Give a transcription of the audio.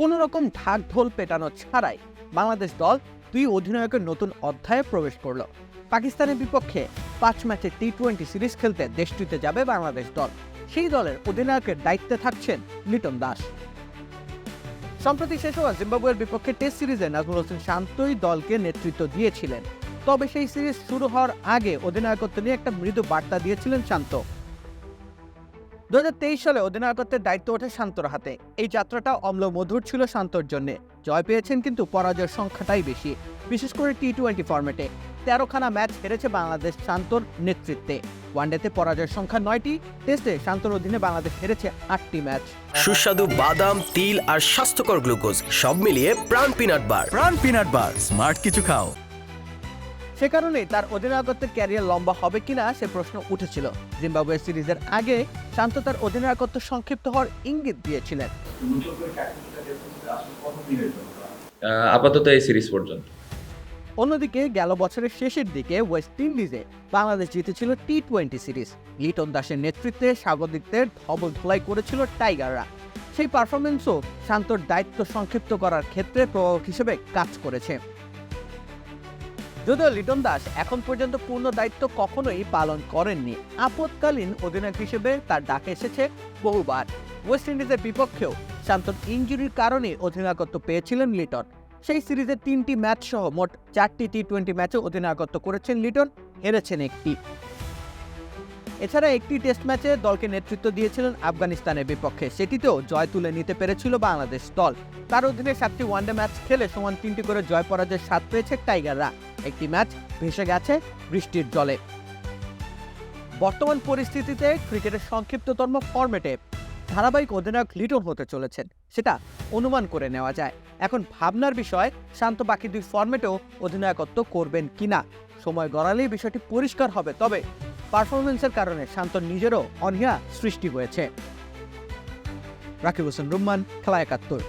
কোনো রকম ঢাক ঢোল পেটানো ছাড়াই বাংলাদেশ দল দুই অধিনায়কের নতুন অধ্যায়ে প্রবেশ করল। পাকিস্তানের বিপক্ষে পাঁচ ম্যাচে টি টোয়েন্টি সিরিজ খেলতে দেশটিতে যাবে বাংলাদেশ দল। সেই দলের অধিনায়কের দায়িত্বে থাকছেন লিটন দাস। সম্প্রতি শেষ হওয়া জিম্বাবুয়ের বিপক্ষে টেস্ট সিরিজে নাজমুল হোসেন শান্তই দলকে নেতৃত্ব দিয়েছিলেন। তবে সেই সিরিজ শুরু হওয়ার আগে অধিনায়কত্ব নিয়ে একটা মৃদু বার্তা দিয়েছিলেন শান্ত। দু হাজার তেইশ সালে অধিনায়কত্বের দায়িত্ব ওঠে শান্তর হাতে। এই যাত্রাটা অম্ল মধুর ছিল শান্তর জন্য। জয় পেয়েছেন কিন্তু পরাজয়ের সংখ্যাটাই বেশি বিশেষ করে টি টোয়েন্টি ফরম্যাটে। তেরোখানা ম্যাচ হেরেছে বাংলাদেশ শান্তর নেতৃত্বে। ওয়ানডেতে পরাজয়ের সংখ্যা নয়টি টেস্টে শান্তর অধীনে বাংলাদেশ হেরেছে আটটি ম্যাচ। সুস্বাদু বাদাম তিল আর স্বাস্থ্যকর গ্লুকোজ সব মিলিয়ে প্রাণ পিনাট বার। প্রাণ পিনাট বার স্মার্ট কিছু খাও। সে কারণেই তার অধিনায়কত্বের ক্যারিয়ার লম্বা হবে কিনা সে প্রশ্ন উঠেছিল। জিম্বাবুয়ে সিরিজের আগে শান্ত তার অধিনায়কত্ব সংক্ষিপ্ত হওয়ার ইঙ্গিত দিয়েছিলেন। আপাতত এই সিরিজ পর্যন্ত। অন্যদিকে গেল বছরের শেষের দিকে ওয়েস্ট ইন্ডিজে বাংলাদেশ জিতেছিল টি টোয়েন্টি সিরিজ। লিটন দাসের নেতৃত্বে স্বাগতিকদের ধবল ধোলাই করেছিল টাইগাররা। সেই পারফরমেন্সও শান্তর দায়িত্ব সংক্ষিপ্ত করার ক্ষেত্রে প্রভাবক হিসেবে কাজ করেছে। যদিও লিটন দাস এখন পর্যন্ত পূর্ণ দায়িত্ব কখনোই পালন করেননি। আপৎকালীন অধিনায়ক হিসেবে তার ডাক এসেছে বহুবার। ওয়েস্ট ইন্ডিজের বিপক্ষেও শান্তর ইঞ্জুরির কারণে অধিনায়কত্ব পেয়েছিলেন লিটন। সেই সিরিজে তিনটি ম্যাচ সহ মোট চারটি টি টোয়েন্টি ম্যাচে অধিনায়কত্ব করেছেন লিটন, হেরেছেন একটি। এছাড়া একটি টেস্ট ম্যাচে দলকে নেতৃত্ব দিয়েছিলেন আফগানিস্তানের বিপক্ষে। সেটিতেও জয় তুলে নিতে পেরেছিল বাংলাদেশ দল। তার অধীনে সাতটি ওয়ানডে ম্যাচ খেলে সমান তিনটি করে জয় পরাজয়ের স্বাদ পেয়েছে টাইগাররা। একটি ম্যাচ ভেসে গেছে বৃষ্টির জলে। বর্তমান পরিস্থিতিতে ক্রিকেটের সংক্ষিপ্ততম ফরম্যাটে ধারাবাহিক অধিনায়ক লিটন হতে চলেছেন। সেটা অনুমান করে নেওয়া যায়। এখন ভাবনার বিষয়, শান্ত বাকি দুই ফরম্যাটেও অধিনায়কত্ব করবেন কিনা? সময় গড়ালেই বিষয়টি পরিষ্কার হবে। তবে পারফরমেন্সের কারণে শান্ত নিজেরও অনীহা সৃষ্টি হয়েছে। রাকিব হোসেন রুম্মান খেলা একাত্তর।